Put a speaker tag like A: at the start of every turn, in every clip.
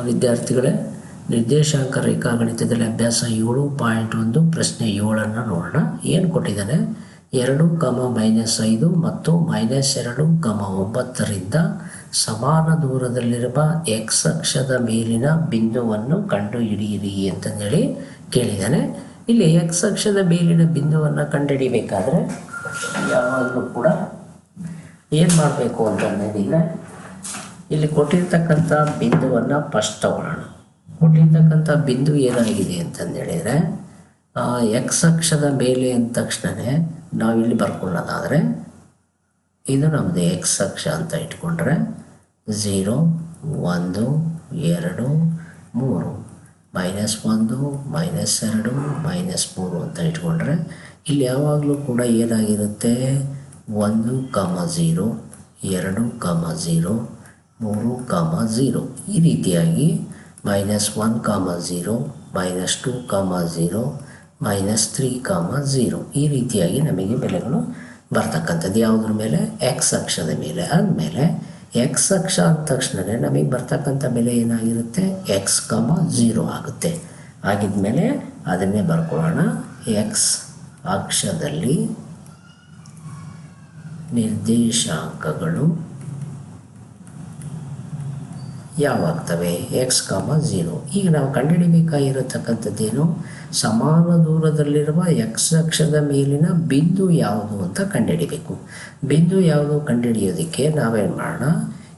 A: ವಿದ್ಯಾರ್ಥಿಗಳೇ, ನಿರ್ದೇಶಾಂಕ ರೇಖಾಗಣಿತದಲ್ಲಿ ಅಭ್ಯಾಸ ಏಳು ಪಾಯಿಂಟ್ ಒಂದು, ಪ್ರಶ್ನೆ ಏಳನ್ನು ನೋಡೋಣ. ಏನು ಕೊಟ್ಟಿದ್ದಾನೆ ಎರಡು ಕಮ ಮೈನಸ್ ಐದು ಮತ್ತು ಮೈನಸ್ ಎರಡು ಕಮ ಒಂಬತ್ತರಿಂದ ಸಮಾನ ದೂರದಲ್ಲಿರುವ ಎಕ್ಸ್ ಅಕ್ಷದ ಮೇಲಿನ ಬಿಂದುವನ್ನು ಕಂಡುಹಿಡಿಯಿರಿ ಅಂತಂದೇಳಿ ಕೇಳಿದ್ದಾನೆ. ಇಲ್ಲಿ ಎಕ್ಸ್ ಅಕ್ಷದ ಮೇಲಿನ ಬಿಂದುವನ್ನು ಕಂಡುಹಿಡಿಬೇಕಾದ್ರೆ, ಯಾವಾಗಲೂ ಕೂಡ ಏನು ಮಾಡಬೇಕು ಅಂತಂದೇಳಿದರೆ ಇಲ್ಲಿ ಕೊಟ್ಟಿರ್ತಕ್ಕಂಥ ಬಿಂದುವನ್ನು ಫಸ್ಟ್ ತಗೊಳ್ಳೋಣ. ಕೊಟ್ಟಿರ್ತಕ್ಕಂಥ ಬಿಂದು ಏನಾಗಿದೆ ಅಂತಂದೇಳಿದರೆ ಎಕ್ಸ್ ಅಕ್ಷದ ಮೇಲೆ ಅಂದ ತಕ್ಷಣವೇ ನಾವಿಲ್ಲಿ ಬರ್ಕೊಳ್ಳೋದಾದರೆ, ಇದು ನಮ್ಮದು ಎಕ್ಸ್ ಅಕ್ಷ ಅಂತ ಇಟ್ಕೊಂಡ್ರೆ ಝೀರೋ ಒಂದು, ಎರಡು, ಮೂರು ಮೈನಸ್ ಒಂದು ಮೈನಸ್ ಎರಡು ಮೈನಸ್ ಮೂರು ಅಂತ ಇಟ್ಕೊಂಡ್ರೆ, ಇಲ್ಲಿ ಯಾವಾಗಲೂ ಕೂಡ ಏನಾಗಿರುತ್ತೆ? ಒಂದು, ಕಮ ಝೀರೋ ಎರಡು, ಕಮ ಝೀರೋ ಮೂರು ಕಾಮ ಝೀರೋ ಈ ರೀತಿಯಾಗಿ minus one comma zero minus two comma zero minus three comma zero ಈ ರೀತಿಯಾಗಿ ನಮಗೆ ಬೆಲೆಗಳು ಬರ್ತಕ್ಕಂಥದ್ದು. ಯಾವುದ್ರ ಮೇಲೆ? ಎಕ್ಸ್ ಅಕ್ಷದ ಮೇಲೆ. ಆದಮೇಲೆ ಎಕ್ಸ್ ಅಕ್ಷ ಅಂದ ತಕ್ಷಣವೇ ನಮಗೆ ಬರ್ತಕ್ಕಂಥ ಬೆಲೆ ಏನಾಗಿರುತ್ತೆ? ಎಕ್ಸ್ ಕಾಮ ಝೀರೋ ಆಗುತ್ತೆ. ಆಗಿದ್ಮೇಲೆ ಅದನ್ನೇ ಬರ್ಕೊಳ್ಳೋಣ. ಎಕ್ಸ್ ಅಕ್ಷದಲ್ಲಿ ನಿರ್ದೇಶಾಂಕಗಳು. ಯಾವಾಗ್ತವೆ ಎಕ್ಸ್ ಕಾಮ ಝೀರೋ ಈಗ ನಾವು ಕಂಡುಹಿಡಿಬೇಕಾಗಿರತಕ್ಕಂಥದ್ದೇನು? ಸಮಾನ ದೂರದಲ್ಲಿರುವ ಎಕ್ಸ್ ಅಕ್ಷದ ಮೇಲಿನ ಬಿಂದು ಯಾವುದು ಅಂತ ಕಂಡುಹಿಡಿಬೇಕು. ಬಿಂದು ಯಾವುದು ಕಂಡುಹಿಡಿಯೋದಕ್ಕೆ ನಾವೇನು ಮಾಡೋಣ?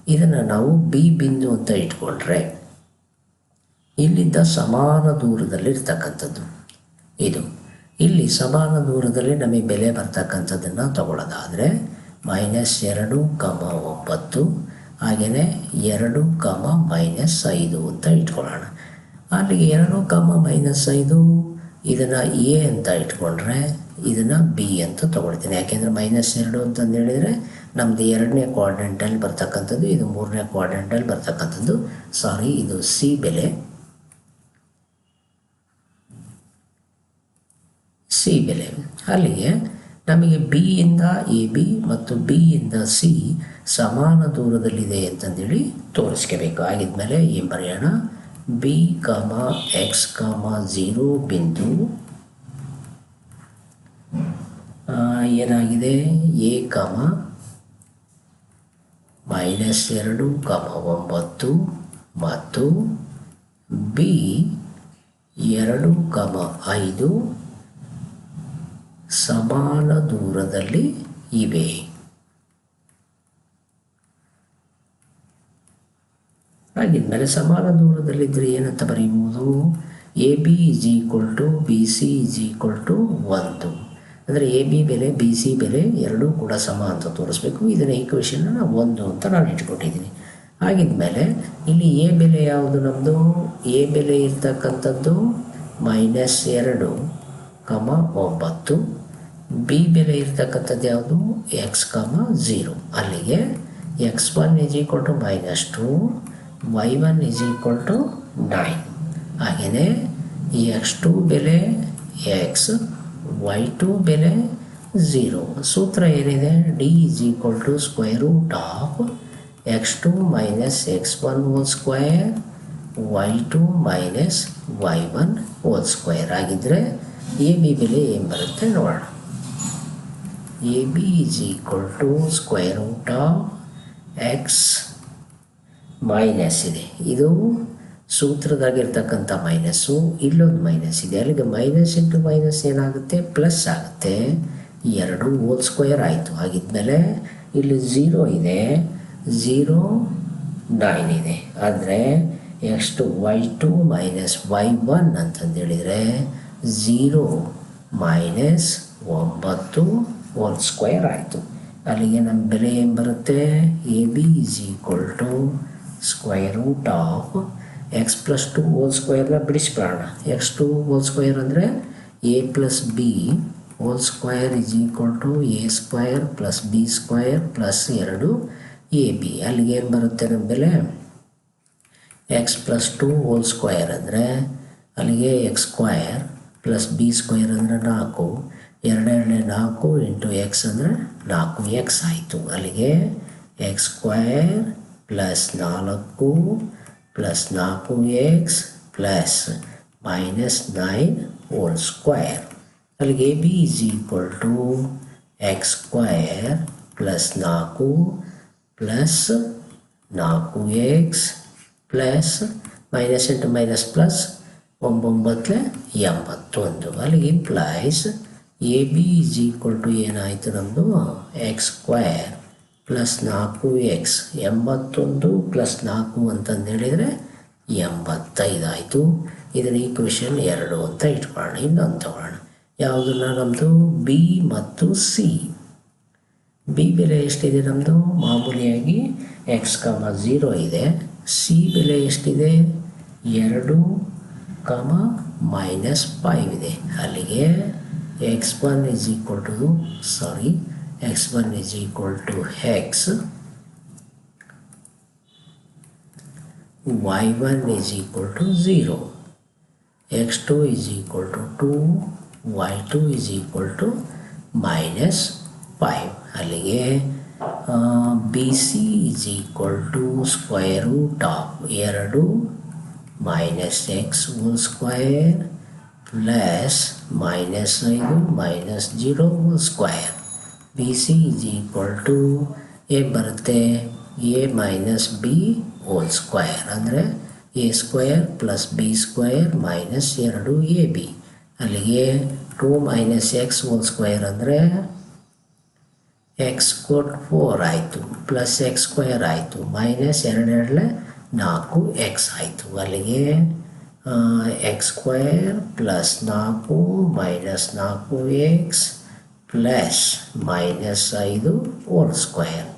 A: ಇದನ್ನು ನಾವು ಬಿ ಬಿಂದು ಅಂತ ಇಟ್ಕೊಂಡ್ರೆ ಇಲ್ಲಿಂದ ಸಮಾನ ದೂರದಲ್ಲಿರ್ತಕ್ಕಂಥದ್ದು ಇದು. ಇಲ್ಲಿ ಸಮಾನ ದೂರದಲ್ಲಿ ನಮಗೆ ಬೆಲೆ ಬರ್ತಕ್ಕಂಥದ್ದನ್ನು ತಗೊಳ್ಳೋದಾದರೆ ಮೈನಸ್ ಎರಡು ಕಮ ಒಂಬತ್ತು ಹಾಗೆಯೇ ಎರಡು ಕಮ ಮೈನಸ್ ಐದು ಅಂತ ಇಟ್ಕೊಳ್ಳೋಣ. ಅಲ್ಲಿಗೆ ಎರಡು ಕಮ ಮೈನಸ್ ಐದು, ಇದನ್ನು ಎ ಅಂತ ಇಟ್ಕೊಂಡ್ರೆ ಇದನ್ನು ಬಿ ಅಂತ ತೊಗೊಳ್ತೀನಿ. ಯಾಕೆಂದರೆ ಮೈನಸ್ ಎರಡು ಅಂತಂದು ಹೇಳಿದರೆ ನಮ್ಮದು ಎರಡನೇ ಕ್ವಾಡ್ರೆಂಟಲ್ಲಿ ಬರ್ತಕ್ಕಂಥದ್ದು, ಇದು ಮೂರನೇ ಕ್ವಾಡ್ರೆಂಟಲ್ಲಿ ಬರ್ತಕ್ಕಂಥದ್ದು. ಸಾರಿ ಇದು ಸಿ ಬೆಲೆ. ಸಿ ಬೆಲೆ. ಅಲ್ಲಿಗೆ ನಮಗೆ ಬಿ ಇಂದ ಎ ಬಿ ಮತ್ತು ಬಿ ಇಂದ ಸಿ ಸಮಾನ ದೂರದಲ್ಲಿದೆ ಅಂತಂದೇಳಿ ತೋರಿಸ್ಕೋಬೇಕು. ಆಗಿದ್ಮೇಲೆ ಏನು ಬರೆಯೋಣ? ಬಿ ಕಾಮ ಎಕ್ಸ್ ಕಾಮ ಝೀರೋ ಬಿಂದು ಏನಾಗಿದೆ? ಎ ಕಾಮ ಮೈನಸ್ ಎರಡು ಕಾಮ ಒಂಬತ್ತು, ಮತ್ತು ಬಿ ಎರಡು ಕಾಮ ಐದು, ಸಮಾನ ದೂರದಲ್ಲಿ ಇವೆ. ಹಾಗಿದ್ಮೇಲೆ ಸಮಾನ ದೂರದಲ್ಲಿದ್ದರೆ ಏನಂತ ಬರೆಯುವುದು? A B is equal to B C is equal to ಒಂದು. ಅಂದರೆ ಎ ಬಿ ಬೆಲೆ ಬಿ ಸಿ ಬೆಲೆ ಎರಡೂ ಕೂಡ ಸಮ ಅಂತ ತೋರಿಸ್ಬೇಕು. ಇದನ್ನ ಈಕ್ವೇಷನ್ನ ಒಂದು ಅಂತ ನಾನು ಇಟ್ಕೊಟ್ಟಿದ್ದೀನಿ. ಹಾಗಿದ್ಮೇಲೆ ಇಲ್ಲಿ ಎ ಬೆಲೆ ಯಾವುದು ನಮ್ಮದು ಎ ಬೆಲೆ ಇರ್ತಕ್ಕಂಥದ್ದು ಮೈನಸ್ ಎರಡು ಕಮ ಒಂಬತ್ತು. ಬಿ ಬೆಲೆ ಇರ್ತಕ್ಕಂಥದ್ದು ಯಾವುದು? ಎಕ್ಸ್ ಕಮ ಝೀರೋ ಅಲ್ಲಿಗೆ X one equal to minus two Y one is equal to nine ಹಾಗೆಯೇ ಈ ಎಕ್ಸ್ ಟು ಬೆಲೆ ಎಕ್ಸ್ ವೈ ಟು ಬೆಲೆ ಝೀರೋ ಸೂತ್ರ ಏನಿದೆ? D is equal to square root of X two minus X one whole square Y two minus Y one whole square ಆಗಿದ್ದರೆ A B ಬೆಲೆ ಏನು ಬರುತ್ತೆ ನೋಡೋಣ. A B is equal to square root of X minus ಇದೆ. ಇದು ಸೂತ್ರದಾಗಿರ್ತಕ್ಕಂಥ minus ಇಲ್ಲೊಂದು minus ಇದೆ. ಅಲ್ಲಿಗೆ ಮೈನಸ್ ಇಂಟು ಮೈನಸ್ ಏನಾಗುತ್ತೆ? ಪ್ಲಸ್ ಆಗುತ್ತೆ. ಎರಡು ಓಲ್ ಸ್ಕ್ವೇರ್ ಆಯಿತು. ಹಾಗಿದ್ಮೇಲೆ ಇಲ್ಲಿ ಝೀರೋ ಇದೆ. ಝೀರೋ ನೈನ್ ಇದೆ. ಆದರೆ ಎಷ್ಟು Y two minus Y one ಅಂತಂದೇಳಿದರೆ zero minus ಒಂಬತ್ತು ಓಲ್ ಸ್ಕ್ವೇರ್ ಆಯಿತು. ಅಲ್ಲಿಗೆ ನಮ್ಮ ಬೆಲೆ ಏನು ಬರುತ್ತೆ? A B is equal to square root of X plus two whole ಸ್ಕ್ವೇರ್ನ ಪ್ರಾಣ ಎಕ್ಸ್ ಟು ಹೋಲ್ ಸ್ಕ್ವೇರ್ ಅಂದರೆ A plus B whole square is equal to A square plus B square plus ಎರಡು A B ಅಲ್ಲಿಗೆ ಏನು ಬರುತ್ತೆ ನಮ್ಮ ಬೆಲೆ? X plus two whole square ಅಂದರೆ ಅಲ್ಲಿಗೆ X square plus B square ಅಂದರೆ ನಾಲ್ಕು. ಎರಡೆರಡೆ ನಾಲ್ಕು ಇಂಟು ಎಕ್ಸ್ ಅಂದರೆ ನಾಲ್ಕು ಎಕ್ಸ್ ಆಯಿತು. ಅಲ್ಲಿಗೆ ಎಕ್ಸ್ ಸ್ಕ್ವಯರ್ ಪ್ಲಸ್ ನಾಲ್ಕು ಪ್ಲಸ್ ನಾಲ್ಕು X plus minus nine whole square ಅಲ್ಲಿಗೆ A B is equal to X square plus ನಾಲ್ಕು ಪ್ಲಸ್ ನಾಲ್ಕು X plus minus into minus plus ಒಂಬೊಂಬತ್ತಲೆ ಎಂಬತ್ತೊಂದು ಅಲ್ಲಿಗೆ implies A B is equal to ಏನಾಯಿತು ನಮ್ಮದು X square plus ನಾಲ್ಕು X ಎಂಬತ್ತೊಂದು plus ನಾಲ್ಕು ಅಂತಂದು ಹೇಳಿದರೆ ಎಂಬತ್ತೈದು ಆಯಿತು. ಇದರ ಈಕ್ವೇಷನ್ ಎರಡು ಅಂತ ಇಟ್ಕೊಳ್ಳೋಣ. ಇನ್ನೊಂದು ತಗೊಳ್ಳೋಣ. ಯಾವುದನ್ನ ನಮ್ಮದು ಬಿ ಮತ್ತು ಸಿ ಬಿ ಬೆಲೆ ಎಷ್ಟಿದೆ ನಮ್ಮದು ಮಾಮೂಲಿಯಾಗಿ ಎಕ್ಸ್ ಕಮ ಝೀರೋ ಇದೆ. ಸಿ ಬೆಲೆ ಎಷ್ಟಿದೆ? ಎರಡು ಕಮ ಮೈನಸ್ ಫೈವ್ ಇದೆ. ಅಲ್ಲಿಗೆ x one is equal to sorry x one is equal to x y one is equal to zero x two is equal to two y two is equal to minus five ಅಲ್ಲಿಗೆ B C is equal to square root of ಎರಡು minus x whole square plus minus ಐದು minus zero whole square B C is equal to ಏನು ಬರುತ್ತೆ. A minus B whole square ಅಂದರೆ A square plus B square minus ಎರಡು A B ಅಲ್ಲಿಗೆ two minus x whole square ಅಂದರೆ x ಕೋಟ್ four ಆಯಿತು. Plus x square ಆಯಿತು. Minus ಎರಡೆರಡಲೆ ನಾಲ್ಕು ಎಕ್ಸ್ ಆಯಿತು. ಅಲ್ಲಿಗೆ ಎಕ್ಸ್ ಸ್ಕ್ವಯರ್ ಪ್ಲಸ್ ನಾಲ್ಕು ಮೈನಸ್ ನಾಲ್ಕು ಎಕ್ಸ್ ಪ್ಲಸ್ ಮೈನಸ್ ಐದು whole square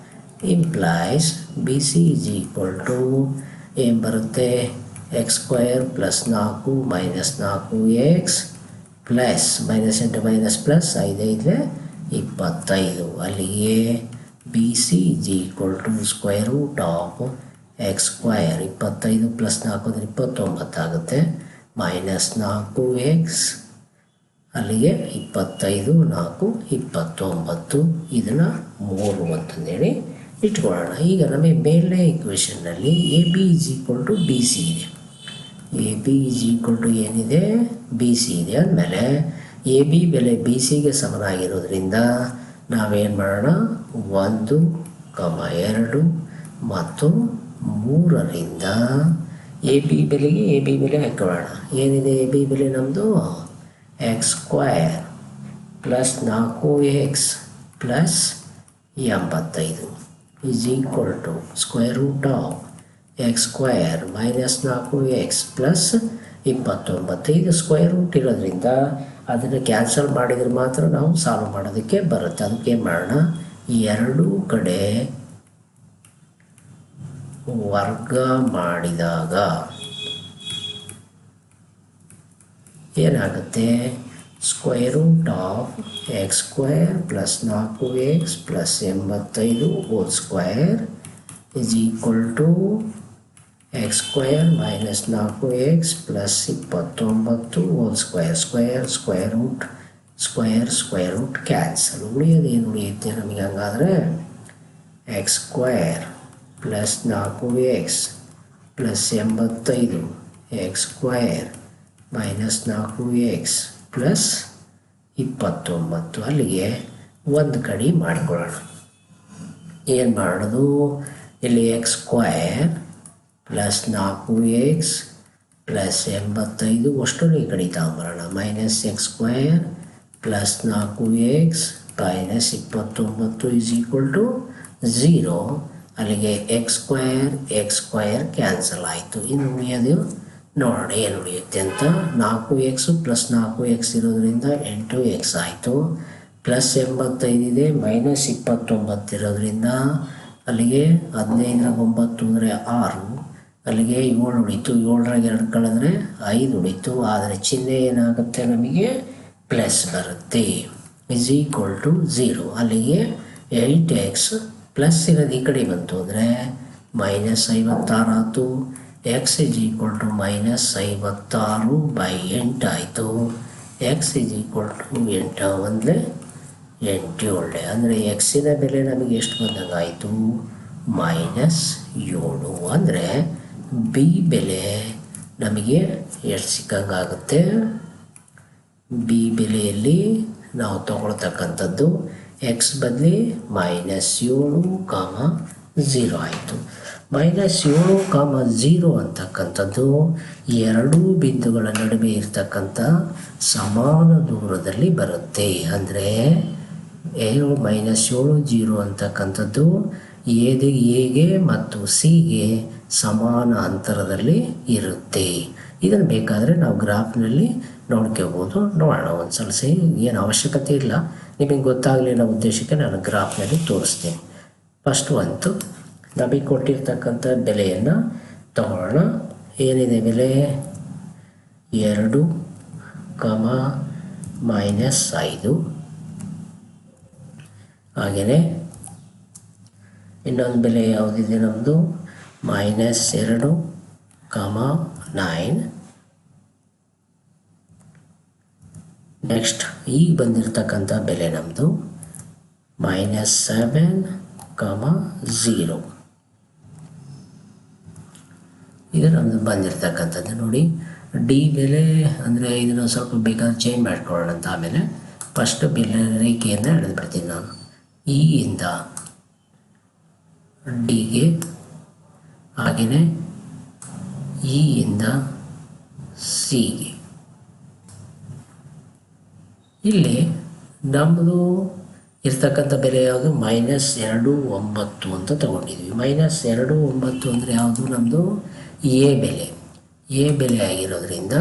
A: implies B C is equal to ಏನು ಬರುತ್ತೆ? ಎಕ್ಸ್ ಸ್ಕ್ವಯರ್ ಪ್ಲಸ್ ನಾಲ್ಕು ಮೈನಸ್ ನಾಲ್ಕು ಎಕ್ಸ್ ಪ್ಲಸ್ ಮೈನಸ್ ಎಂಟು ಮೈನಸ್ ಪ್ಲಸ್ ಐದೈದಲೆ ಇಪ್ಪತ್ತೈದು. ಅಲ್ಲಿಗೆ B C is equal to square root of x square ಇಪ್ಪತ್ತೈದು ಪ್ಲಸ್ ನಾಲ್ಕು ಅಂದರೆ ಇಪ್ಪತ್ತೊಂಬತ್ತಾಗುತ್ತೆ. ಮೈನಸ್ ನಾಲ್ಕು ಎಕ್ಸ್ ಅಲ್ಲಿಗೆ ಇಪ್ಪತ್ತೈದು, ನಾಲ್ಕು, ಇಪ್ಪತ್ತೊಂಬತ್ತು, ಇದನ್ನು ಮೂರು ಅಂತಂದೇಳಿ ಇಟ್ಕೊಳ್ಳೋಣ. ಈಗ ನಮಗೆ ಮೇಲೇ ಇಕ್ವೇಷನ್ನಲ್ಲಿ A B is equal to B C ಇದೆ. A B is equal to ಏನಿದೆ? ಬಿ ಸಿ ಇದೆ ಅಂದಮೇಲೆ ಎ ಬಿ ಬೆಲೆ ಬಿ ಸಿಗೆ ಸಮನಾಗಿರೋದ್ರಿಂದ ನಾವೇನು ಮಾಡೋಣ? ಒಂದು ಕಮ ಎರಡು ಮತ್ತು ಮೂರರಿಂದ ಎ ಬಿ ಬೆಲೆಗೆ ಎ ಬಿ ಬೆಲೆ ಹಾಕೊಳ್ಳೋಣ. ಏನಿದೆ ಎ ಬಿ ಬೆಲೆ ನಮ್ಮದು ಎಕ್ಸ್ ಸ್ಕ್ವಯರ್ ಪ್ಲಸ್ ನಾಲ್ಕು ಎಕ್ಸ್ ಪ್ಲಸ್ ಎಂಬತ್ತೈದು is equal to square root of x square minus ನಾಲ್ಕು ಎಕ್ಸ್ ಪ್ಲಸ್ ಇಪ್ಪತ್ತೊಂಬತ್ತು ಇದು ಸ್ಕ್ವೇರ್ ರೂಟ್ ಇರೋದ್ರಿಂದ ಅದನ್ನು ಕ್ಯಾನ್ಸಲ್ ಮಾಡಿದರೆ ಮಾತ್ರ ನಾವು ಸಾಲ್ವ್ ಮಾಡೋದಕ್ಕೆ ಬರುತ್ತೆ. ಅದಕ್ಕೆ ಮಾಡೋಣ? ಎರಡೂ ಕಡೆ ವರ್ಗ ಮಾಡಿದಾಗ ಏನಾಗುತ್ತೆ square root of x square plus ನಾಲ್ಕು ಎಕ್ಸ್ ಪ್ಲಸ್ ಎಂಬತ್ತೈದು whole square is equal to x square minus ನಾಲ್ಕು ಎಕ್ಸ್ ಪ್ಲಸ್ ಇಪ್ಪತ್ತೊಂಬತ್ತು whole square square square root square square root cancel ಉಳಿಯೋದು ಏನು ಉಳಿಯುತ್ತೆ ನಮಗೆ ಹಂಗಾದರೆ ಎಕ್ಸ್ ಸ್ಕ್ವೇರ್ ಪ್ಲಸ್ ನಾಲ್ಕು ಎಕ್ಸ್ ಪ್ಲಸ್ ಎಂಬತ್ತೈದು ಎಕ್ಸ್ ಸ್ಕ್ವೇರ್ ಮೈನಸ್ ನಾಲ್ಕು ಎಕ್ಸ್ ಪ್ಲಸ್ ಇಪ್ಪತ್ತೊಂಬತ್ತು ಅಲ್ಲಿಗೆ ಒಂದು ಕಡೆ ಮಾಡಿಕೊಳ್ಳೋಣ. ಏನು ಮಾಡೋದು? ಇಲ್ಲಿ ಎಕ್ಸ್ ಸ್ಕ್ವಯರ್ ಪ್ಲಸ್ ನಾಲ್ಕು ಎಕ್ಸ್ ಪ್ಲಸ್ ಎಂಬತ್ತೈದು ಅಷ್ಟು ಈ ಕಡೆ ತಗೊಂಬರೋಣ. ಮೈನಸ್ ಎಕ್ಸ್ ಸ್ಕ್ವಯರ್ ಪ್ಲಸ್ ನಾಲ್ಕು ಎಕ್ಸ್ ಮೈನಸ್ ಇಪ್ಪತ್ತೊಂಬತ್ತು ಇಸ್ ಈಕ್ವಲ್ ಟು ಝೀರೋ ಅಲ್ಲಿಗೆ x square x square cancel ಆಯಿತು. ಇನ್ನು ಉಳಿಯೋದು? ನೋಡೋಣ, ಏನು ಉಳಿಯುತ್ತೆ ಅಂತ. ನಾಲ್ಕು ಎಕ್ಸು ಪ್ಲಸ್ ನಾಲ್ಕು ಎಕ್ಸ್ ಇರೋದ್ರಿಂದ ಎಂಟು ಎಕ್ಸ್ ಆಯಿತು. ಪ್ಲಸ್ ಎಂಬತ್ತೈದಿದೆ ಮೈನಸ್ ಇಪ್ಪತ್ತೊಂಬತ್ತು ಇರೋದ್ರಿಂದ ಅಲ್ಲಿಗೆ ಹದಿನೈದರ ಒಂಬತ್ತು ಅಂದರೆ ಆರು. ಅಲ್ಲಿಗೆ ಏಳು ಉಳಿತು. ಏಳರಾಗ ಎರಡು ಕಳೆದ್ರೆ ಐದು ಉಳಿತು. ಆದರೆ ಚಿಹ್ನೆ ಏನಾಗುತ್ತೆ ನಮಗೆ? ಪ್ಲಸ್ ಬರುತ್ತೆ. ಇಸ್ ಈಕ್ವಲ್ ಟು ಝೀರೋ ಅಲ್ಲಿಗೆ ಏಯ್ಟ್ ಎಕ್ಸ್ ಪ್ಲಸ್ ಇರೋದು ಈ ಕಡೆ ಬಂತು ಅಂದರೆ ಮೈನಸ್ ಐವತ್ತಾರು ಆಯಿತು x is equal to minus ಐವತ್ತಾರು ಬೈ ಎಂಟಾಯಿತು ಎಕ್ಸ್ ಇಸ್ ಈಕ್ವಲ್ ಟು ಎಂಟು ಎಂಟು ಏಳೆ ಅಂದರೆ ಎಕ್ಸಿನ ಬೆಲೆ ನಮಗೆ ಎಷ್ಟು ಬಂದಂಗಾಯಿತು ಮೈನಸ್ ಏಳು. ಅಂದರೆ ಬಿ ಬೆಲೆ ನಮಗೆ ಎಷ್ಟು ಸಿಕ್ಕಂಗಾಗುತ್ತೆ ಬಿ ಬೆಲೆಯಲ್ಲಿ ನಾವು ತಗೊಳ್ತಕ್ಕಂಥದ್ದು ಎಕ್ಸ್ ಬದಲಿ ಮೈನಸ್ ಏಳು ಕಾಮ ಝೀರೋ ಆಯಿತು. ಮೈನಸ್ ಏಳು ಕಾಮ ಝೀರೋ ಅಂತಕ್ಕಂಥದ್ದು ಎರಡೂ ಬಿಂದುಗಳ ನಡುವೆ ಇರ್ತಕ್ಕಂಥ ಸಮಾನ ದೂರದಲ್ಲಿ ಬರುತ್ತೆ. ಅಂದರೆ ಏಳು ಮೈನಸ್ ಏಳು ಜೀರೋ ಅಂತಕ್ಕಂಥದ್ದು ಎದೆ ಎಗೆ ಮತ್ತು ಸಿಗೆ ಸಮಾನ ಅಂತರದಲ್ಲಿ ಇರುತ್ತೆ. ಇದನ್ನು ಬೇಕಾದರೆ ನಾವು ಗ್ರಾಫ್ನಲ್ಲಿ ನೋಡ್ಕೋಬೋದು. ನೋಡೋಣ ಒಂದು ಸಲ ಸಿ ಏನು ಅವಶ್ಯಕತೆ ಇಲ್ಲ. ನಿಮಗೆ ಗೊತ್ತಾಗಲಿ ಅನ್ನೋ ಉದ್ದೇಶಕ್ಕೆ ನಾನು ಗ್ರಾಫ್ನಲ್ಲಿ ತೋರಿಸ್ತೀನಿ. ಫಸ್ಟ್ ಒಂದು ನಮಗೆ ಕೊಟ್ಟಿರ್ತಕ್ಕಂಥ ಬೆಲೆಯನ್ನು ತಗೊಳ್ಳೋಣ. ಏನಿದೆ ಬೆಲೆ? ಎರಡು ಕಮ ಮೈನಸ್ ಐದು. ಹಾಗೆಯೇ ಇನ್ನೊಂದು ಬೆಲೆ ಯಾವುದಿದೆ ನಮ್ಮದು ಮೈನಸ್ ಎರಡು ಕಮ ನೈನ್. ನೆಕ್ಸ್ಟ್ ಈಗ ಬಂದಿರತಕ್ಕಂಥ ಬೆಲೆ ನಮ್ಮದು ಮೈನಸ್ ಸೆವೆನ್ ಕಮ ಝೀರೋ. ಇದು ನಮ್ಮದು ಬಂದಿರತಕ್ಕಂಥದ್ದು ನೋಡಿ. ಡಿ ಬೆಲೆ ಅಂದರೆ ಇದನ್ನು ಸ್ವಲ್ಪ ಬೇಕಾದ್ರೆ ಚೇಂಜ್ ಮಾಡ್ಕೊಳ್ಳೋಣ ಅಂತ ಆಮೇಲೆ ಫಸ್ಟ್ ಬೆಲೆ ರೇಖೆಯನ್ನು ಎಳೆದ್ಬಿಡ್ತೀನಿ ನಾನು. ಇ ಇಂದ ಡಿಗೆ ಹಾಗೆಯೇ ಇ ಇಂದ ಸಿಗೆ ಇಲ್ಲಿ ನಮ್ಮದು ಇರ್ತಕ್ಕಂಥ ಬೆಲೆ ಯಾವುದು? ಮೈನಸ್ ಎರಡು ಒಂಬತ್ತು ಅಂತ ತಗೊಂಡಿದ್ವಿ. ಮೈನಸ್ ಎರಡು ಒಂಬತ್ತು ಅಂದರೆ ಯಾವುದು? ನಮ್ಮದು ಎ ಬೆಲೆ ಎ ಬೆಲೆ ಆಗಿರೋದ್ರಿಂದ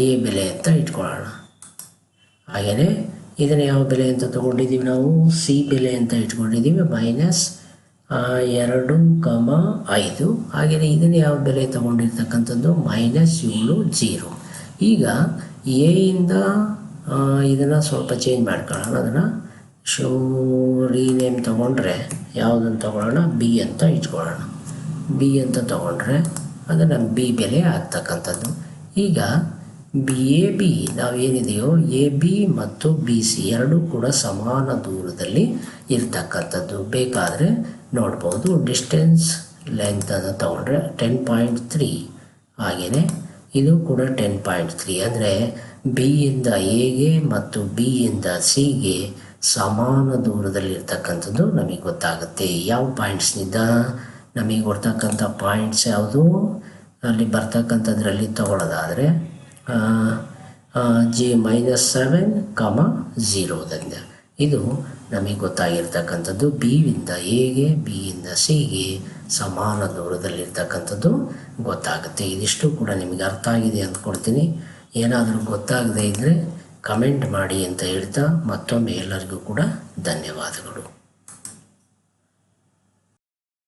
A: ಎ ಬೆಲೆ ಅಂತ ಇಟ್ಕೊಳ್ಳೋಣ. ಹಾಗೆಯೇ ಇದನ್ನು ಯಾವ ಬೆಲೆ ಅಂತ ತಗೊಂಡಿದ್ದೀವಿ ನಾವು? ಸಿ ಬೆಲೆ ಅಂತ ಇಟ್ಕೊಂಡಿದ್ದೀವಿ, ಮೈನಸ್ ಎರಡು, ಕಮ, ಐದು. ಹಾಗೆಯೇ ಇದನ್ನು ಯಾವ ಬೆಲೆ ತಗೊಂಡಿರ್ತಕ್ಕಂಥದ್ದು? ಮೈನಸ್ ಏಳು, ಜೀರೋ. ಈಗ ಎಯಿಂದ ಇಂದ ಇದನ್ನು ಸ್ವಲ್ಪ ಚೇಂಜ್ ಮಾಡ್ಕೊಳ್ಳೋಣ, ಅದನ್ನು ಶೋ ರೀನೇಮ್ ತೊಗೊಂಡ್ರೆ ಯಾವುದನ್ನು ತೊಗೊಳ್ಳೋಣ? ಬಿ ಅಂತ ಇಟ್ಕೊಳ್ಳೋಣ. ಬಿ ಅಂತ ತೊಗೊಂಡ್ರೆ ಅದು ನಮ್ಮ ಬಿ ಬೆಲೆ ಆಗ್ತಕ್ಕಂಥದ್ದು. ಈಗ ಬಿ ಎ ಬಿ ನಾವೇನಿದೆಯೋ ಎ ಬಿ ಮತ್ತು ಬಿ ಸಿ ಎರಡೂ ಕೂಡ ಸಮಾನ ದೂರದಲ್ಲಿ ಇರ್ತಕ್ಕಂಥದ್ದು. ಬೇಕಾದರೆ ನೋಡ್ಬೋದು ಡಿಸ್ಟೆನ್ಸ್ ಲೆಂತ್ ಅಂತ ತೊಗೊಂಡ್ರೆ ಟೆನ್ ಪಾಯಿಂಟ್ ತ್ರೀ ಹಾಗೆಯೇ ಇದು ಕೂಡ ಟೆನ್ ಪಾಯಿಂಟ್ ತ್ರೀ ಅಂದರೆ ಬಿ ಇಂದ ಎಗೆ ಮತ್ತು ಬಿ ಇಂದ ಸಿಗೆ ಸಮಾನ ದೂರದಲ್ಲಿರ್ತಕ್ಕಂಥದ್ದು ನಮಗೆ ಗೊತ್ತಾಗುತ್ತೆ. ಯಾವ ಪಾಯಿಂಟ್ಸ್ನಿಂದ ನಮಗೆ ಕೊಡ್ತಕ್ಕಂಥ ಪಾಯಿಂಟ್ಸ್ ಯಾವುದು? ಅಲ್ಲಿ ಬರ್ತಕ್ಕಂಥದ್ರಲ್ಲಿ ತಗೊಳ್ಳೋದಾದರೆ ಜಿ ಮೈನಸ್ ಸೆವೆನ್ ಕಮ ಝೀರೋದಿಂದ. ಇದು ನಮಗೆ ಗೊತ್ತಾಗಿರ್ತಕ್ಕಂಥದ್ದು ಬಿ ಇಂದ ಎಗೆ ಬಿ ಇಂದ ಸಿಗೆ, ಸಮಾನ ದೂರದಲ್ಲಿರ್ತಕ್ಕಂಥದ್ದು ಗೊತ್ತಾಗುತ್ತೆ. ಇದಿಷ್ಟು ಕೂಡ ನಿಮಗೆ ಅರ್ಥ ಆಗಿದೆ ಅಂದ್ಕೊಳ್ತೀನಿ. ಏನಾದರೂ ಗೊತ್ತಾಗದೇ ಇದ್ದರೆ ಕಮೆಂಟ್ ಮಾಡಿ ಅಂತ ಹೇಳ್ತಾ ಮತ್ತೊಮ್ಮೆ ಎಲ್ಲರಿಗೂ ಕೂಡ ಧನ್ಯವಾದಗಳು.